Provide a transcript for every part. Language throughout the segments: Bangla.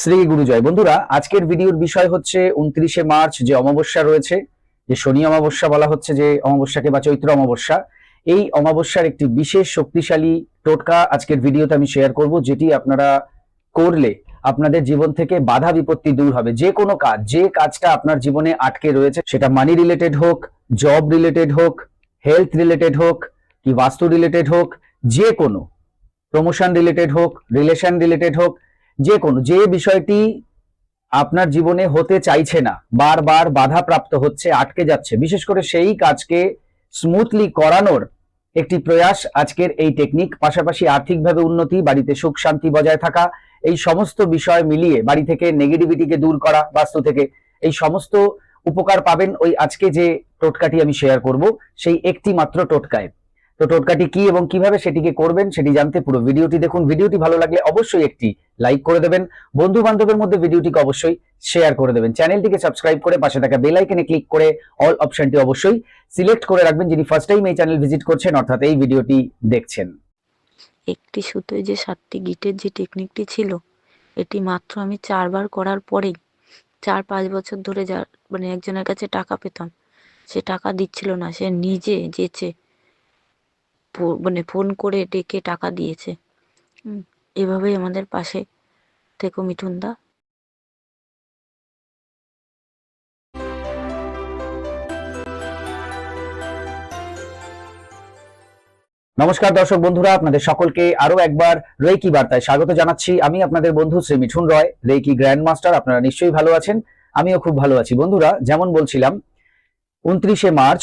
শ্রী গুরুজয় বন্ধুরা, আজকের ভিডিওর বিষয় হচ্ছে উনত্রিশে মার্চ যে অমাবস্যা রয়েছে, যে শনি অমাবস্যা বলা হচ্ছে, যে অমাবস্যাকে বা চৈত্র অমাবস্যা। এই অমাবস্যার একটি বিশেষ শক্তিশালী টোটকা আজকের ভিডিওতে আমি শেয়ার করব, যেটি আপনারা করলে আপনাদের জীবন থেকে বাধা বিপত্তি দূর হবে। যে কোনো কাজ, যে কাজটা আপনার জীবনে আটকে রয়েছে, সেটা মানি রিলেটেড হোক জব রিলেটেড হোক হেলথ রিলেটেড হোক, কি বাস্তু রিলেটেড হোক, যে কোনো প্রমোশন রিলেটেড হোক রিলেশন রিলেটেড হোক যে কোনো, যে বিষয়টি আপনার জীবনে হতে চাইছে না, বারবার বাধা প্রাপ্ত হচ্ছে, আটকে যাচ্ছে, বিশেষ করে সেই কাজকে স্মুথলি করানোর একটি প্রয়াস আজকের এই টেকনিক পাশাপাশি আর্থিকভাবে উন্নতি, বাড়িতে সুখ, শান্তি বজায় থাকা, এই সমস্ত বিষয় মিলিয়ে বাড়ি থেকে নেগেটিভিটিকে দূর করা, বাস্তু থেকে এই সমস্ত উপকার পাবেন ওই আজকে যে টোটকাটি আমি শেয়ার করব, সেই একটি মাত্র টোটকায়। তো টোটকাটি কি এবং কীভাবে সেটিকে করবেন সেটি জানতে পুরো ভিডিওটি দেখুন। ভিডিওটি ভালো লাগলে অবশ্যই একটি লাইক করে দেবেন। বন্ধু বান্ধবের মধ্যে ভিডিওটিকে অবশ্যই শেয়ার করে দেবেন। চ্যানেলটিকে সাবস্ক্রাইব করে পাশে থাকা বেল আইকনে ক্লিক করে অল অপশনটি অবশ্যই সিলেক্ট করে রাখবেন যিনি ফার্স্ট টাইম এই চ্যানেল ভিজিট করছেন, অর্থাৎ এই ভিডিওটি দেখছেন। একটি সুতোয় যে সাতটি গিটের যে টেকনিকটি ছিল, এটি মাত্র আমি চারবার করার পরেই চার পাঁচ বছর ধরে যা মানে একজনের কাছে টাকা পেতাম। সে টাকা দিচ্ছিল না, সে নিজে যেচে মানে ফোন করে ডেকে টাকা দিয়েছে। হুম, এভাবেই আমাদের পাশে থেকো মিঠুনদা নমস্কার দর্শক বন্ধুরা আপনাদের সকলকে আরও একবার রেকি বার্তায় স্বাগত জানাচ্ছি। আমি আপনাদের বন্ধু Shri Mithun Roy reiki grand master আপনারা নিশ্চয়ই ভালো আছেন। আমিও খুব ভালো আছি। বন্ধুরা যেমন বলছিলাম উনত্রিশে মার্চ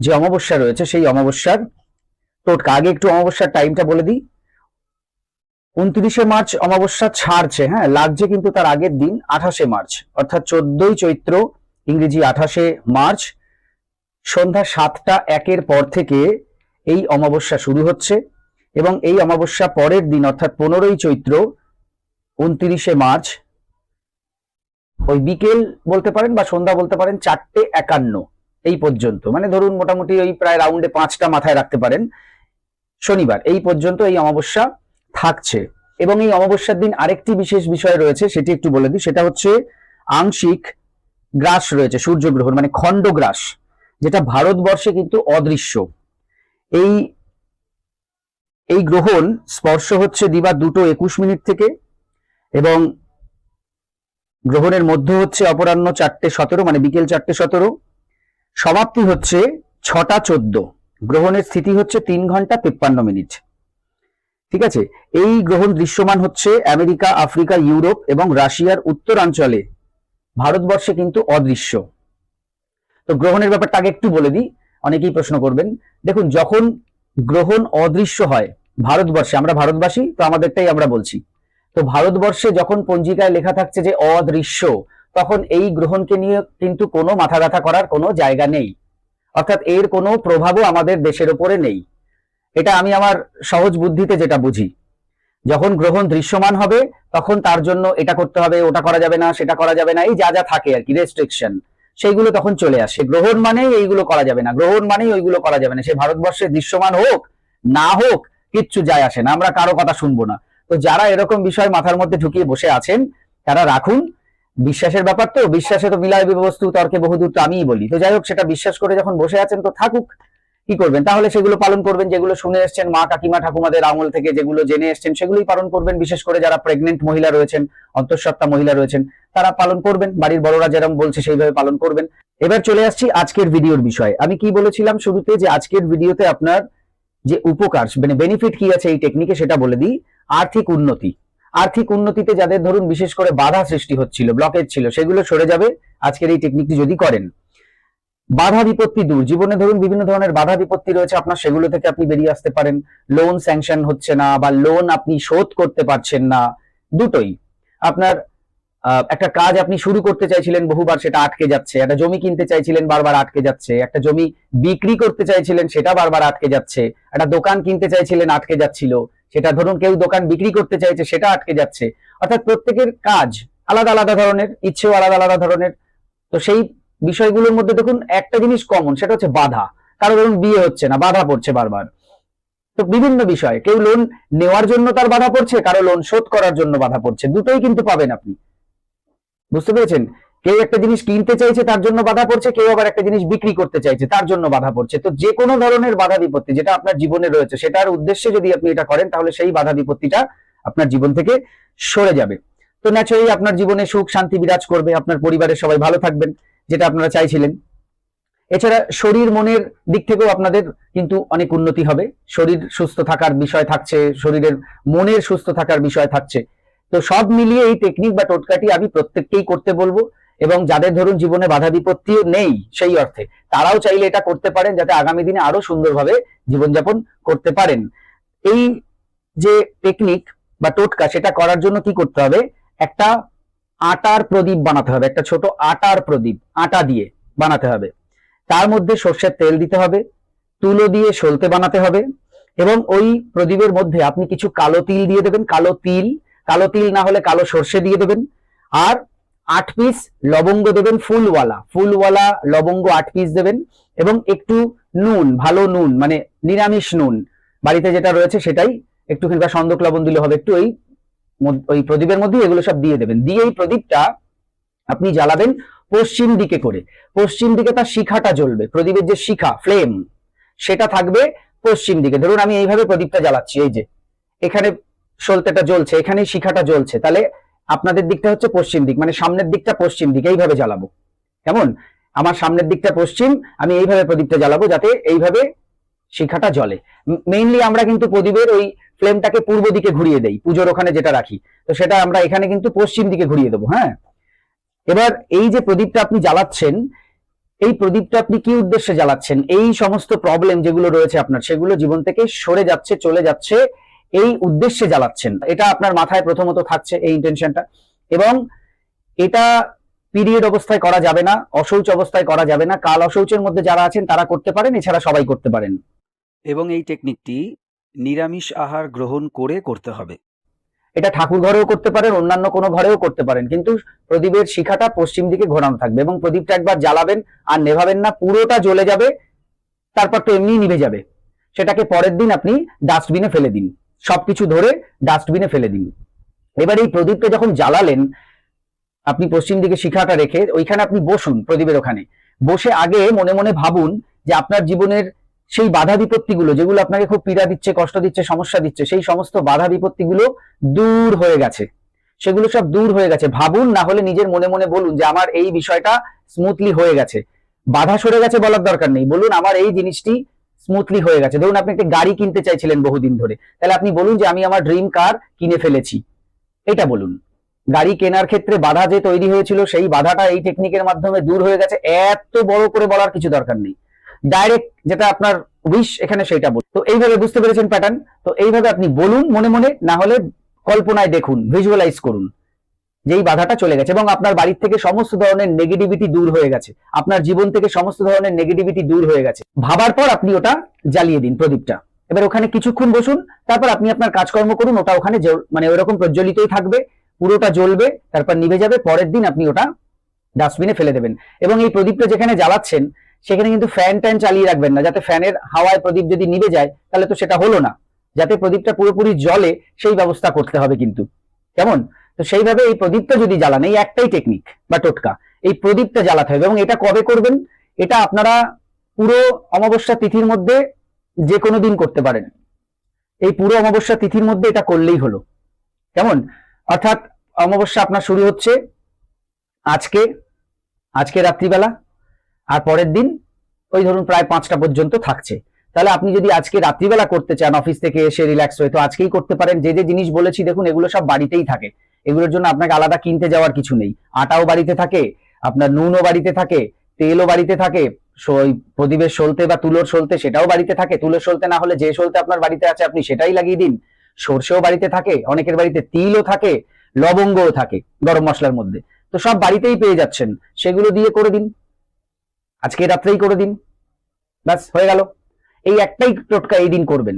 যে অমাবস্যা রয়েছে সেই অমাবস্যার টোটকা আগে একটু অমাবস্যার টাইমটা বলে দিই। উনত্রিশে মার্চ অমাবস্যা ছাড়ছে হ্যাঁ লাগছে কিন্তু তার আগের দিন, আঠাশে মার্চ। অর্থাৎ চোদ্দই চৈত্র, ইংরেজি আঠাশে মার্চ, সন্ধ্যা সাতটা একের পর থেকে এই অমাবস্যা শুরু হচ্ছে এবং এই অমাবস্যা পরের দিন, অর্থাৎ পনেরোই চৈত্র, উনত্রিশে মার্চ, ওই বিকেল বলতে পারেন বা সন্ধ্যা বলতে পারেন, চারটে একান্ন। এই পর্যন্ত। মানে ধরুন মোটামুটি ওই প্রায় রাউন্ডে পাঁচটা মাথায় রাখতে পারেন। শনিবার, এই পর্যন্ত এই অমাবস্যা থাকছে। এবং এই অমাবস্যার দিন আরেকটি বিশেষ বিষয় রয়েছে, সেটি একটু বলে দিই। সেটা হচ্ছে আংশিক গ্রাস রয়েছে, সূর্যগ্রহণ মানে খণ্ডগ্রাস যেটা ভারতবর্ষে কিন্তু অদৃশ্য। এই এই গ্রহণ স্পর্শ হচ্ছে দিবা দুটো একুশ মিনিট থেকে এবং গ্রহণের মধ্য হচ্ছে অপরাহ্ন চারটে সতেরো মানে বিকেল চারটে সতেরো। সমাপ্তি হচ্ছে ছটা চোদ্দ। গ্রহণের স্থিতি হচ্ছে তিন ঘণ্টা তিপ্পান্ন মিনিট। ঠিক আছে? এই গ্রহণ দৃশ্যমান হচ্ছে আমেরিকা, আফ্রিকা, ইউরোপ এবং রাশিয়ার উত্তরাঞ্চলে। ভারতবর্ষে কিন্তু অদৃশ্য। তো গ্রহণের ব্যাপারটা আগে একটু বলে দিই, অনেকেই প্রশ্ন করবেন। দেখুন, যখন গ্রহণ অদৃশ্য হয় ভারতবর্ষে, আমরা ভারতবাসী, তো আমাদেরটাই আমরা বলছি। তো ভারতবর্ষে যখন পঞ্জিকায় লেখা থাকছে যে অদৃশ্য তখন এই গ্রহণকে নিয়ে কিন্তু কোনো মাথা ব্যথা করার কোনো জায়গা নেই। অর্থাৎ এর কোনো প্রভাবও আমাদের দেশের ওপরে নেই। এটা আমি আমার সহজ বুদ্ধিতে যেটা বুঝি। যখন গ্রহণ দৃশ্যমান হবে, তখন তার জন্য এটা করতে হবে, ওটা করা যাবে না, সেটা করা যাবে না, এই যা যা থাকে আর কি রেস্ট্রিকশন সেইগুলো তখন চলে আসে। গ্রহণ মানেই এইগুলো করা যাবে না, গ্রহণ মানেই ওইগুলো করা যাবে না, সে ভারতবর্ষে দৃশ্যমান হোক, না হোক, কিচ্ছু যায় আসে না, আমরা কারও কথা শুনব না। তো যারা এরকম বিষয় মাথার মধ্যে ঢুকিয়ে বসে আছেন, তারা রাখুন বিশ্বাসের ব্যাপার তো, বিশ্বাসে তো মিলায় বস্তু তর্কে বহুদূর তো আমিই বলি। তো যাই হোক, সেটা বিশ্বাস করে যখন বসে আছেন, তো থাকুক, কি করবেন? তাহলে সেগুলো পালন করবেন, যেগুলো শুনে এসছেন মা কাকিমা ঠাকুমাদের আমল থেকে, যেগুলো জেনে এসছেন, সেগুলোই পালন করবেন। বিশেষ করে যারা প্রেগনেন্ট মহিলা রয়েছেন, অন্তঃসত্ত্বা মহিলা রয়েছেন, তারা পালন করবেন। বাড়ির বড়রা যেরকম বলছে, সেইভাবে পালন করবেন। এবার চলে আসছি আজকের ভিডিওর বিষয়ে। আমি কি বলেছিলাম শুরুতে যে আজকের ভিডিওতে আপনার যে উপকার মানে বেনিফিট কি আছে এই টেকনিকে সেটা বলে দিই। আর্থিক উন্নতি। আর্থিক উন্নতিতে যাদের ধরুন বিশেষ করে বাধা সৃষ্টি হচ্ছিল ব্লকেজ ছিল, সেগুলো সরে যাবে। আজকের এই টেকনিকটি যদি করেন, বাধা বিপত্তি দূর। জীবনে ধরুন বিভিন্ন ধরনের বাধা বিপত্তি রয়েছে আপনার, সেগুলো থেকে আপনি বেরিয়ে আসতে পারেন। লোন স্যাংশন হচ্ছে না বা লোন আপনি শোধ করতে পারছেন না, দুটোই। আপনার একটা কাজ আপনি শুরু করতে চাইছিলেন বহুবার, সেটা আটকে যাচ্ছে। একটা জমি কিনতে চাইছিলেন, বারবার আটকে যাচ্ছে। একটা জমি বিক্রি করতে চাইছিলেন, সেটা বারবার আটকে যাচ্ছে। একটা দোকান কিনতে চাইছিলেন, আটকে যাচ্ছিল। সেটা ধরুন কেউ দোকান বিক্রি করতে চাইছে, সেটা আটকে যাচ্ছে। অর্থাৎ প্রত্যেকের কাজ আলাদা আলাদা ধরনের, ইচ্ছেও আলাদা আলাদা ধরনের। তো সেই বিষয়গুলোর মধ্যে দেখুন, একটা জিনিস কমন সেটা হচ্ছে বাধা। কারও ধরুন বিয়ে হচ্ছে না, বাধা পড়ছে বারবার। তো বিভিন্ন বিষয়, কেউ লোন নেওয়ার জন্য তার বাধা পড়ছে, কারও লোন শোধ করার জন্য বাধা পড়ছে, দুটোই কিন্তু পাবেন আপনি। বুঝতে পেরেছেন? কেউ একটা জিনিস কিনতে চাইছে, তার জন্য বাধা পড়ছে, কেউ আবার একটা জিনিস বিক্রি করতে চাইছে, তার জন্য বাধা পড়ছে। তো যে কোনো ধরনের বাধা বিপত্তি যেটা আপনার জীবনে রয়েছে, সেটার উদ্দেশ্যে যদি আপনি এটা করেন, তাহলে সেই বাধা বিপত্তিটা আপনার জীবন থেকে সরে যাবে। তো ন্যাচারালি আপনার জীবনে সুখ, শান্তি বিরাজ করবে। আপনার পরিবারের সবাই ভালো থাকবেন, যেটা আপনারা চাইছিলেন। এছাড়া শরীর, মনের দিক থেকেও আপনাদের কিন্তু অনেক উন্নতি হবে। শরীর সুস্থ থাকার বিষয় থাকছে, শরীরের মনের সুস্থ থাকার বিষয় থাকছে। তো সব মিলিয়ে এই টেকনিক বা টোটকাটি আমি প্রত্যেককেই করতে বলব। এবং যাদের ধরুন জীবনে বাধা বিপত্তি নেই সেই অর্থে, তারাও চাইলে এটা করতে পারেন যাতে আগামী দিনে আরও সুন্দরভাবে জীবনযাপন করতে পারেন। এই যে টেকনিক বা টোটকা, সেটা করার জন্য কি করতে হবে? একটা আটার প্রদীপ বানাতে হবে, একটা ছোট আটার প্রদীপ, আটা দিয়ে বানাতে হবে। তার মধ্যে সর্ষের তেল দিতে হবে, তুলো দিয়ে সলতে বানাতে হবে এবং ওই প্রদীপের মধ্যে আপনি কিছু কালো তিল দিয়ে দেবেন, কালো তিল কালো তিল না হলে কালো সর্ষে দিয়ে দেবেন। আর আট পিস লবঙ্গ দেবেন, ফুলওয়ালা। ফুলওয়ালা, লবঙ্গ আট পিস দেবেন এবং একটু নুন, ভালো নুন মানে নিরামিষ নুন। বাড়িতে যেটা রয়েছে সেটাই একটুখানি বা সন্দক লবণ দিলে হবে, একটু ওই ওই প্রদীপের মধ্যে এগুলো সব দিয়ে দেবেন। দিয়ে এই প্রদীপটা আপনি জ্বালাবেন পশ্চিম দিকে করে। পশ্চিম দিকে তার শিখাটা জ্বলবে, প্রদীপের যে শিখা, ফ্লেম, সেটা থাকবে পশ্চিম দিকে। ধরুন আমি এইভাবে প্রদীপটা জ্বালাচ্ছি, এই যে, এখানে সলতেটা জ্বলছে, এখানে শিখাটা জ্বলছে, তাহলে আপনাদের দিকটা হচ্ছে পশ্চিম দিক মানে সামনের দিকটা পশ্চিম দিকে, এইভাবে জ্বালাবো। কেমন? আমার সামনের দিকটা পশ্চিম, আমি এইভাবে প্রদীপটা জ্বালাবো যাতে এইভাবে শিখাটা জ্বলে। মেইনলি আমরা কিন্তু প্রদীপের ওই ফ্লেমটাকে পূর্ব দিকে ঘুরিয়ে দেই, পুজোর ওখানে যেটা রাখি। তো সেটা আমরা এখানে কিন্তু পশ্চিম দিকে ঘুরিয়ে দেবো হ্যাঁ? এবার এই যে প্রদীপটা আপনি জ্বালাচ্ছেন, এই প্রদীপটা আপনি কি উদ্দেশ্যে জ্বালাচ্ছেন? এই সমস্ত প্রবলেম যেগুলো রয়েছে আপনার, সেগুলো জীবন থেকে সরে যাচ্ছে, চলে যাচ্ছে এই উদ্দেশ্যে জ্বালাচ্ছেন। এটা আপনার মাথায় প্রথমত থাকছে এই ইন্টেনশনটা এবং এটা পিরিয়ড অবস্থায় করা যাবে না অশৌচ অবস্থায় করা যাবে না। কাল অশৌচের মধ্যে যারা আছেন তারা করতে পারেন এছাড়া সবাই করতে পারেন। এবং এই টেকনিকটি নিরামিষ আহার গ্রহণ করে করতে হবে। এটা ঠাকুর ঘরেও করতে পারেন অন্যান্য কোনো ঘরেও করতে পারেন। কিন্তু প্রদীপের শিখাটা পশ্চিম দিকে ঘোরানো থাকবে এবং প্রদীপটা একবার জ্বালাবেন আর নেভাবেন না পুরোটা জ্বলে যাবে তারপর তো এমনি নিভে যাবে। সেটাকে পরের দিন আপনি ডাস্টবিনে ফেলে দিন। সবকিছু ধরে ডাস্টবিনে ফেলে দিন। এবার এই প্রদীপটা যখন জ্বালালেন, আপনি পশ্চিম দিকে শিখাটা রেখে ওইখানে আপনি বসুন প্রদীপের ওখানে। বসে আগে মনে মনে ভাবুন যে আপনার জীবনের সেই বাধা বিপত্তিগুলো, যেগুলো আপনাকে খুব পীড়া দিচ্ছে, কষ্ট দিচ্ছে, সমস্যা দিচ্ছে, সেই সমস্ত বাধা বিপত্তিগুলো দূর হয়ে গেছে। সেগুলো সব দূর হয়ে গেছে। ভাবুন, না হলে নিজের মনে মনে বলুন যে আমার এই বিষয়টা স্মুথলি হয়ে গেছে। বাধা সরে গেছে বলার দরকার নেই। বলুন, আমার এই জিনিসটি স্মুথলি হয়ে গেছে। ধরুন আপনি একটা গাড়ি কিনতে চাইছিলেন বহুদিন ধরে। তাহলে আপনি বলুন যে আমি আমার ড্রিম কার কিনে ফেলেছি। এটা বলুন। গাড়ি কেনার ক্ষেত্রে বাধা যে তৈরি হয়েছিল, সেই বাধাটা এই টেকনিকের মাধ্যমে দূর হয়ে গেছে। এত বড় করে বলার কিছু দরকার নেই। ডাইরেক্ট যেটা আপনার উইশ এখানে সেটা বলুন। তো এইভাবে বুঝতে পেরেছেন প্যাটার্ন তো এইভাবে আপনি বলুন মনে মনে, না হলে কল্পনায় দেখুন ভিজুয়ালাইজ করুন। যেই বাধাটা চলে গেছে এবং আপনার বাড়ির থেকে সমস্ত ধরনের নেগেটিভিটি দূর হয়ে গেছে। আপনার জীবন থেকে সমস্ত ধরনের নেগেটিভিটি দূর হয়ে গেছে। ভাবার পর আপনি ওটা জ্বালিয়ে দিন প্রদীপটা। এবার ওখানে কিছুক্ষণ বসুন, তারপর আপনি আপনার কাজকর্ম করুন, ওটা ওখানে মানে ওরকম প্রজ্বলিতই থাকবে, পুরোটা জ্বলবে, তারপর নিভে যাবে, পরের দিন আপনি ওটা ডাস্টবিনে ফেলে দেবেন। এবং এই প্রদীপটা যেখানে জ্বালাচ্ছেন, সেখানে কিন্তু ফ্যান ট্যান চালিয়ে রাখবেন না, যাতে ফ্যানের হাওয়ায় প্রদীপ যদি নিভে যায়, তাহলে তো সেটা হলো না। যাতে প্রদীপটা পুরোপুরি জলে সেই ব্যবস্থা করতে হবে কিন্তু। কেমন? তো সেইভাবে এই প্রদীপটা যদি জ্বালান, এই একটাই টেকনিক বা টোটকা, এই প্রদীপটা জ্বালাতে হবে। এবং এটা কবে করবেন? এটা আপনারা পুরো অমাবস্যা তিথির মধ্যে যে কোনো দিন করতে পারেন। এই পুরো অমাবস্যা তিথির মধ্যে এটা করলেই হলো। কেমন? অর্থাৎ অমাবস্যা আপনার শুরু হচ্ছে আজকে আজকে রাত্রিবেলা, আর পরের দিন ওই ধরুন প্রায় পাঁচটা পর্যন্ত থাকছে। তাহলে আপনি যদি আজকে রাত্রিবেলা করতে চান, অফিস থেকে এসে রিল্যাক্স হয়ে, তো আজকেই করতে পারেন। যে যে জিনিস বলেছি, দেখুন, এগুলো সব বাড়িতেই থাকে। এগুলোর জন্য আপনাকে আলাদা কিনতে যাওয়ার কিছু নেই। আটাও বাড়িতে থাকে, আপনার নুনও বাড়িতে থাকে, তেলও বাড়িতে থাকে প্রদীপের সলতে বা তুলোর সলতে সেটাও বাড়িতে থাকে। তুলোর সলতে না হলে যে সলতে আপনার বাড়িতে আছে আপনি সেটাই লাগিয়ে দিন। সর্ষেও বাড়িতে থাকে, অনেকের বাড়িতে তিলও থাকে, লবঙ্গও থাকে গরম মশলার মধ্যে। তো সব বাড়িতেই পেয়ে যাচ্ছেন। সেগুলো দিয়ে করে দিন। আজকে রাত্রেই করে দিন। ব্যাস, হয়ে গেল। এই একটাই টোটকা এই দিন করবেন।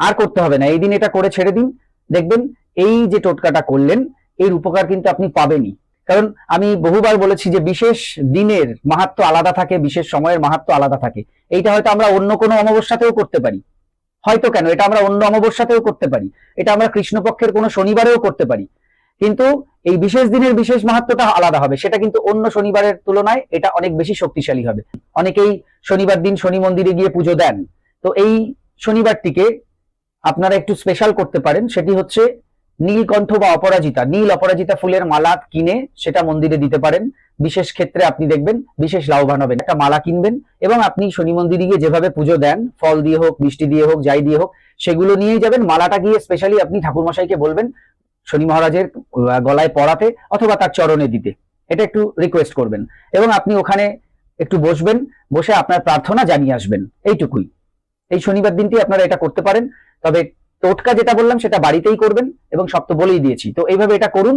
আর করতে হবে না। এই দিন এটা করে ছেড়ে দিন। দেখবেন এই যে টোটকাটা করলেন এর উপকার কিন্তু আপনি পাবেনই। কারণ আমি বহুবার বলেছি যে বিশেষ দিনের মাহাত্ম আলাদা থাকে, বিশেষ সময়ের মাহাত্ম আলাদা থাকে। এইটা হয়তো আমরা অন্য কোনো অমাবস্যাতেও করতে পারি। হয়তো কেন? এটা আমরা অন্য অমাবস্যাতেও করতে পারি। এটা আমরা কৃষ্ণপক্ষের কোনো শনিবারেও করতে পারি। কিন্তু এই বিশেষ দিনের বিশেষ মাহাত্মটা আলাদা হবে। সেটা কিন্তু অন্য শনিবারের তুলনায় এটা অনেক বেশি শক্তিশালী হবে। অনেকেই শনিবার দিন শনি মন্দিরে গিয়ে পুজো দেন। তো এই শনিবারটিকে আপনারা একটু স্পেশাল করতে পারেন। সেটি হচ্ছে নীলকণ্ঠ বা অপরাজিতা, নীল অপরাজিতা ফুলের মালা কিনে সেটা মন্দিরে দিতে পারেন। বিশেষ ক্ষেত্রে আপনি দেখবেন, বিশেষ লাভবান হবেন। একটা মালা কিনবেন এবং আপনি শনি মন্দিরে গিয়ে যেভাবে পুজো দেন, ফল দিয়ে হোক, মিষ্টি দিয়ে হোক, যাই দিয়ে হোক, সেগুলো নিয়েই যাবেন। মালাটা গিয়ে স্পেশালি আপনি ঠাকুরমশাইকে বলবেন শনি মহারাজের গলায় পরাতে অথবা তার চরণে দিতে। এটা একটু রিকোয়েস্ট করবেন এবং আপনি ওখানে একটু বসবেন, বসে আপনার প্রার্থনা জানিয়ে আসবেন। এইটুকুই। এই শনিবার দিনটি আপনারা এটা করতে পারেন। তবে টোটকা যেটা বললাম সেটা বাড়িতেই করবেন এবং সব তো বলেই দিয়েছি। তো এইভাবে এটা করুন।